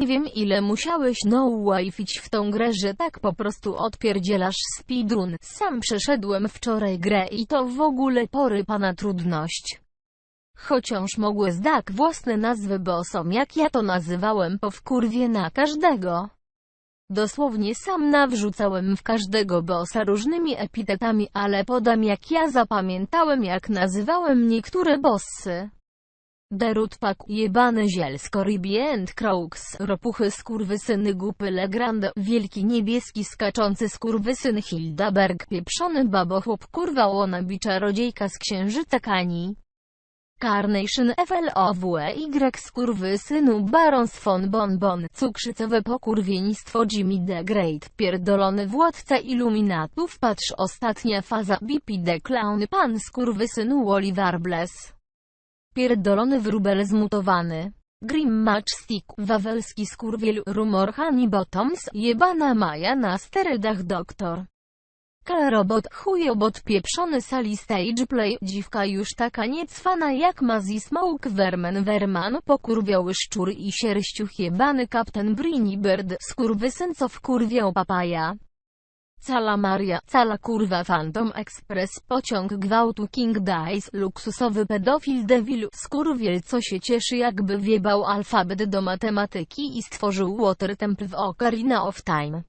Nie wiem ile musiałeś no łajfić w tą grę, że tak po prostu odpierdzielasz speedrun. Sam przeszedłem wczoraj grę i to w ogóle pory pana trudność. Chociaż mogły zdak własne nazwy, bo są jak ja to nazywałem po wkurwie na każdego. Dosłownie sam nawrzucałem w każdego bossa różnymi epitetami, ale podam jak ja zapamiętałem jak nazywałem niektóre bossy. Derut Pak, jebany ziel, Scoribie and Craux, ropuchy skurwysyny Gupy Legrand, wielki niebieski skaczący skurwysyn Hildaberg, pieprzony babochłop kurwa łona czarodziejka z księżyca Kani. Carnation FLOWE Y skurwysynu Barons von Bonbon, cukrzycowe pokurwienistwo Jimmy the Great, pierdolony władca iluminatów. Patrz ostatnia faza BP the Clown. Pan skurwysynu Oliver Bless. Pierdolony wróbel zmutowany. Grim Matchstick, wawelski skurwiel, rumor Honey Bottoms, jebana Maja na sterydach doktor. Kalrobot, chujobot pieprzony sali stage play, dziwka już taka niecwana jak Mazzy Smoke Verman Verman, pokurwiały szczur i sierściuch jebany kapten Brini Bird, skurwysyn co wkurwiał papaja. Cala Maria, cala kurwa Phantom Express, pociąg gwałtu King Dice, luksusowy pedofil devil, skurwiel co się cieszy jakby wiebał alfabet do matematyki i stworzył Water Temple w Ocarina of Time.